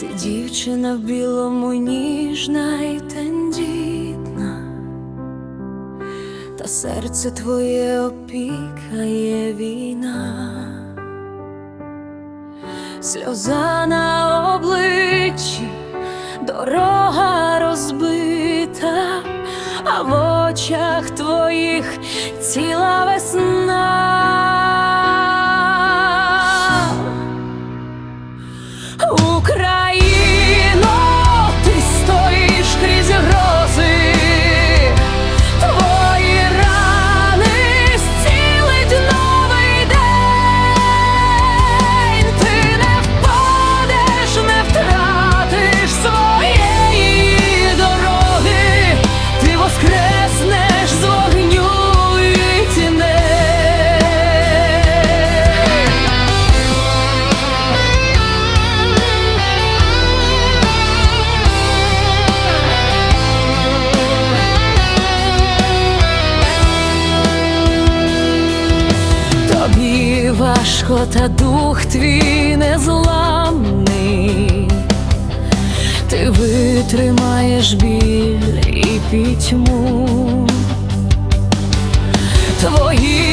Дівчина в білому ніжна і тендітна, та серце твоє опікає війна, сльоза на обличчі, дорога розбита, а в очах твоїх ціла весна. Україно, важко, та дух твій незламний, ти витримаєш біль і пітьму. Твої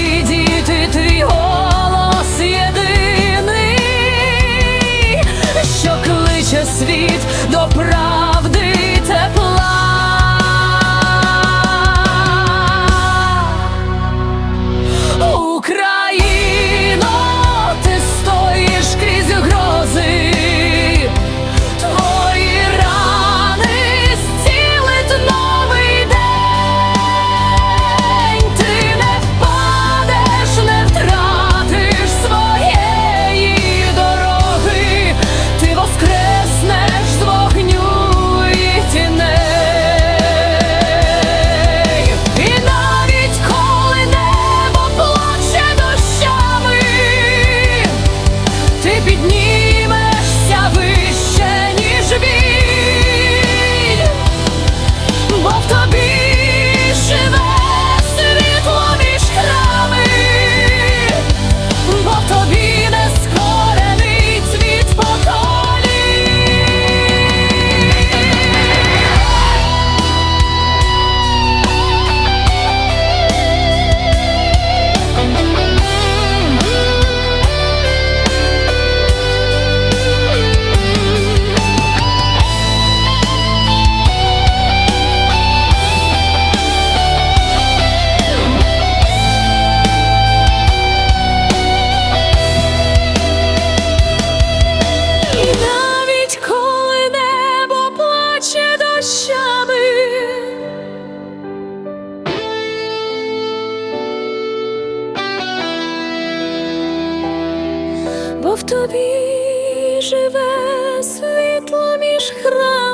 очами. Бо в тобі живе світло між храмом.